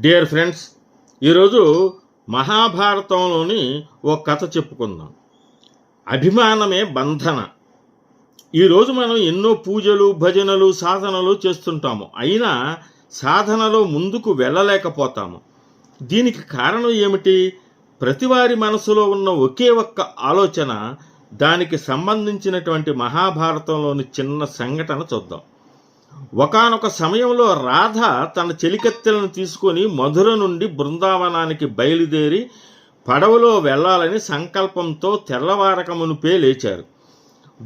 Dear friends ఈరోజు మహాభారతంలోని ఓ కథ చెప్పుకుందాం. అభిమానమే బంధన. ఈరోజు మనం ఎన్నో పూజలు భజనలు సాధనలు చేస్తుంటాము. అయినా సాధనలో ముందుకు వెళ్ళలేకపోతాము. దీనికి కారణం ఏమిటి? ప్రతివారి మనసులో ఉన్న ఒకే ఒక్క ఆలోచన దానికి సంబంధించినటువంటి మహాభారతంలోని చిన్న సంఘటన చూద్దాం. ఒకానొక సమయంలో రాధ తన చెలికత్తెలను తీసుకొని మధుర నుండి బృందావనానికి బయలుదేరి పడవలో వెళ్ళాలని సంకల్పంతో తెల్లవారక మునుపే లేచారు.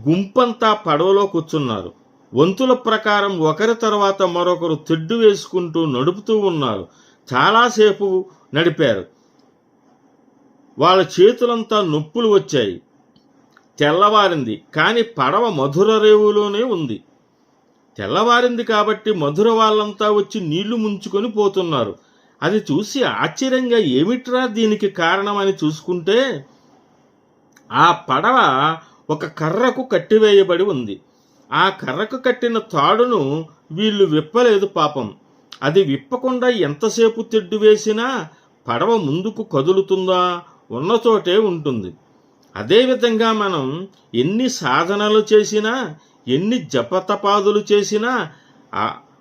గుంపంతా పడవలో కూర్చున్నారు. వంతుల ప్రకారం ఒకరి తర్వాత మరొకరు తెడ్డు వేసుకుంటూ నడుపుతూ ఉన్నారు. చాలాసేపు నడిపారు. వాళ్ళ చేతులంతా నొప్పులు వచ్చాయి. తెల్లవారింది కానీ పడవ మధుర రేవులోనే ఉంది. తెల్లవారింది కాబట్టి మధుర వాళ్ళంతా వచ్చి నీళ్ళు ముంచుకొని పోతున్నారు. అది చూసి ఆశ్చర్యంగా ఏమిట్రా దీనికి కారణమని చూసుకుంటే ఆ పడవ ఒక కర్రకు కట్టివేయబడి ఉంది. ఆ కర్రకు కట్టిన తాడును వీళ్ళు విప్పలేదు పాపం. అది విప్పకుండా ఎంతసేపు తెడ్డు వేసినా పడవ ముందుకు కదులుతుందా ఉన్న చోటే ఉంటుంది. అదేవిధంగా మనం ఎన్ని సాధనలు చేసినా ఎన్ని జపతపాదులు చేసినా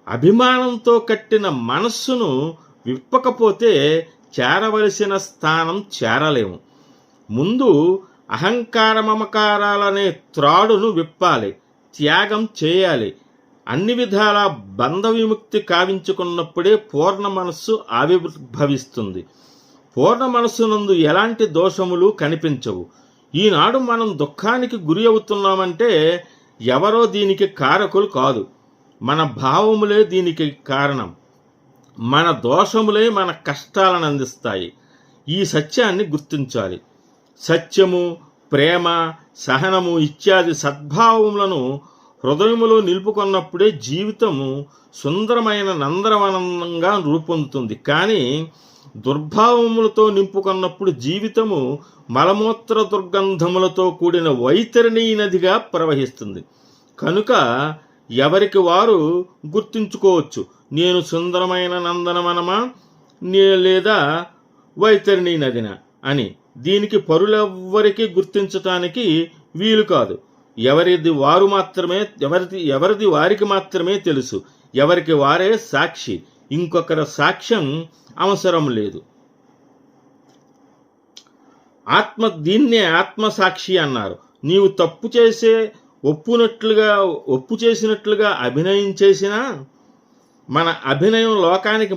అభిమానంతో కట్టిన మనస్సును విప్పకపోతే చేరవలసిన స్థానం చేరలేము. ముందు అహంకార మమకారాలనే త్రాడును విప్పాలి త్యాగం చేయాలి. అన్ని విధాల బంధ విముక్తి కావించుకున్నప్పుడే పూర్ణ మనస్సు ఆవిర్భవిస్తుంది. పూర్ణ మనస్సునందు ఎలాంటి దోషములు కనిపించవు. ఈనాడు మనం దుఃఖానికి గురి అవుతున్నామంటే ఎవరో దీనికి కారకులు కాదు. మన భావములే దీనికి కారణం. మన దోషములే మన కష్టాలను అందిస్తాయి. ఈ సత్యాన్ని గుర్తించాలి. సత్యము ప్రేమ సహనము ఇత్యాది సద్భావములను హృదయములో నిలుపుకున్నప్పుడే జీవితము సుందరమైన నందరవనంగా రూపొందుతుంది. కానీ దుర్భావములతో నింపుకున్నప్పుడు జీవితము మలమూత్ర దుర్గంధములతో కూడిన వైతరణీ నదిగా ప్రవహిస్తుంది. కనుక ఎవరికి వారు గుర్తుంచుకోవచ్చు నేను సుందరమైన నందనవనమా నే- లేదా వైతరిణి నదిన అని. దీనికి పరులెవ్వరికీ గుర్తించటానికి వీలు కాదు. ఎవరిది వారు మాత్రమే ఎవరిది ఎవరిది వారికి మాత్రమే తెలుసు. ఎవరికి వారే సాక్షి. ఇంకొకరి సాక్ష్యం అవసరం లేదు. ఆత్మ దీన్నే ఆత్మసాక్షి అన్నారు. నీవు తప్పు చేసే ఒప్పునట్లుగా ఒప్పు చేసినట్లుగా అభినయం చేసినా మన అభినయం లోకానికి